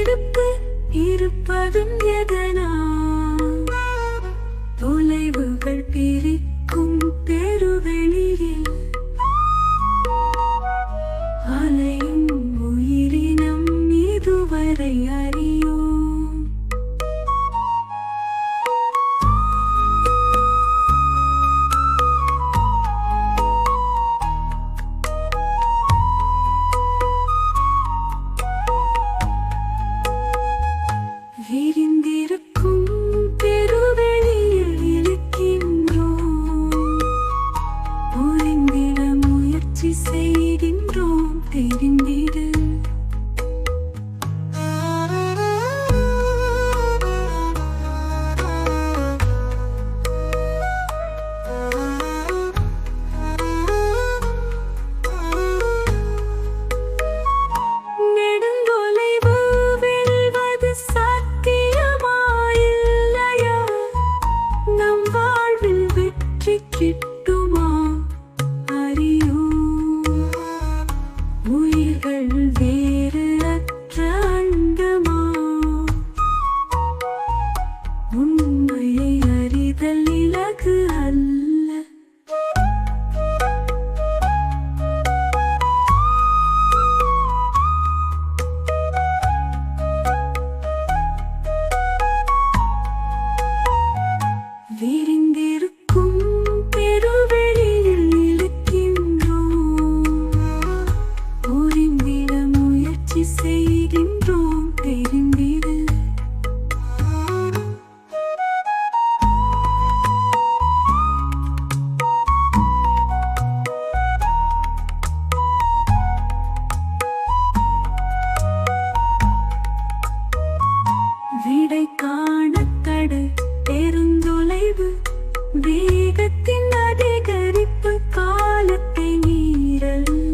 இருப்பு இருப்பதும் எதனா? தொலைவுகள் பிரிக்கும் பெருவெளியில் அலையும் Leading வேகத்தின் அதிகரிப்பு காலத்தை மீறல்.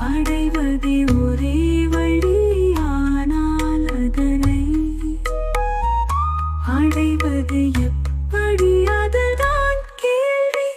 அடைவதே ஒரே வழி ஆனால் அதனை அடைவது எப்படி? அதுதான் கேள்வி.